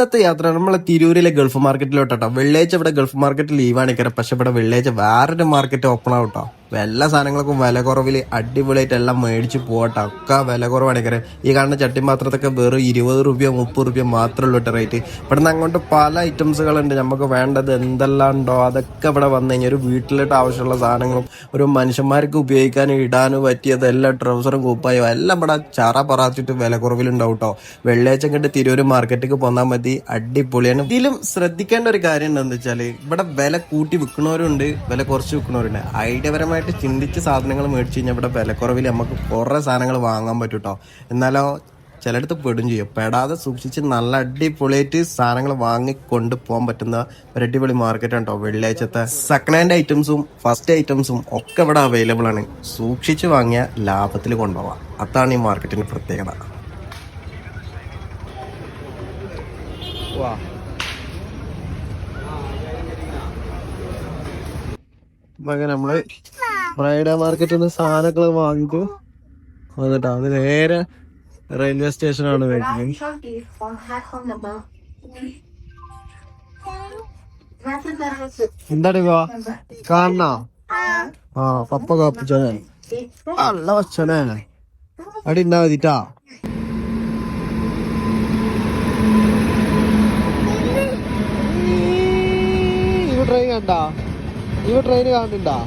ഇന്നത്തെ യാത്ര നമ്മളെ തിരൂരിലെ ഗൾഫ് മാർക്കറ്റിലോട്ടോ വെള്ളിയാഴ്ച ഇവിടെ ഗൾഫ് മാർക്കറ്റ് ലീവാണ് കയറി പക്ഷെ ഇവിടെ വെള്ളിയാഴ്ച വേറൊരു മാർക്കറ്റ് ഓപ്പൺ ആവട്ടോ. എല്ലാ സാധനങ്ങൾക്കും വില കുറവിൽ അടിപൊളിയായിട്ട് എല്ലാം മേടിച്ച് പോകട്ടെ ഒക്കെ വില കുറവാണ് ഈ കാണുന്ന ചട്ടി പാത്രത്തൊക്കെ വെറും ഇരുപത് റുപ്യ മുപ്പത് റുപ്യ മാത്രമേ ഉള്ളൂ റേറ്റ് ഇവിടുന്ന് അങ്ങോട്ട് പല ഐറ്റംസുകളുണ്ട് നമുക്ക് വേണ്ടത് എന്തെല്ലാം ഉണ്ടോ അതൊക്കെ ഇവിടെ വന്നു കഴിഞ്ഞാൽ ഒരു വീട്ടിലോട്ട് ആവശ്യമുള്ള സാധനങ്ങളും ഒരു മനുഷ്യന്മാർക്ക് ഉപയോഗിക്കാനും ഇടാനും പറ്റിയത് എല്ലാ ട്രൗസറും കുപ്പായോ എല്ലാം ഇവിടെ ചറ പറച്ചിട്ട് വില കുറവിലുണ്ടാവും കേട്ടോ. വെള്ളിയാഴ്ച കണ്ട് തിരൂർ മാർക്കറ്റിലേക്ക് പോന്നാൽ മതി. അടിപൊളിയാണ്. ഇതിലും ശ്രദ്ധിക്കേണ്ട ഒരു കാര്യം എന്താണെന്ന് വെച്ചാൽ ഇവിടെ വില കൂട്ടി വിൽക്കുന്നവരുണ്ട് വില കുറച്ച് വിൽക്കുന്നവരുണ്ട്. ഐഡിയപരമായിട്ട് ചിന്തിച്ച് സാധനങ്ങൾ മേടിച്ച് കഴിഞ്ഞാൽ ഇവിടെ വിലക്കുറവിൽ നമുക്ക് കുറേ സാധനങ്ങൾ വാങ്ങാൻ പറ്റും കേട്ടോ എന്നാലോ ചിലയിടത്ത് പെടും ചെയ്യും. പെടാതെ സൂക്ഷിച്ച് നല്ല അടിപൊളിയായിട്ട് സാധനങ്ങൾ വാങ്ങി കൊണ്ടുപോകാൻ പറ്റുന്ന ഒരു അടിപൊളി മാർക്കറ്റാണ് കേട്ടോ വെള്ളിയാഴ്ചത്തെ. സെക്കൻഡ് ഹാൻഡ് ഐറ്റംസും ഫസ്റ്റ് ഐറ്റംസും ഒക്കെ ഇവിടെ അവൈലബിൾ ആണ്. സൂക്ഷിച്ച് വാങ്ങിയ ലാഭത്തിൽ കൊണ്ടുപോകാം അതാണ് ഈ മാർക്കറ്റിന്റെ പ്രത്യേകത. അങ്ങനെ നമ്മൾ ഫ്രൈഡേ മാർക്കറ്റിൽ നിന്ന് സാധനങ്ങൾ വാങ്ങിട്ട് വന്നിട്ട് അത് നേരെ റെയിൽവേ സ്റ്റേഷനാണ് വരുന്നത് എന്താടി കാണ ആ പപ്പ കാപ്പിച്ചോനെ നല്ല വച്ചോനെ അടി ഉണ്ടാവതിട്ടാ ഇവ ട്രെയിൻ കണ്ടാ ഇവ ട്രെയിൻ കാണുന്നുണ്ടാ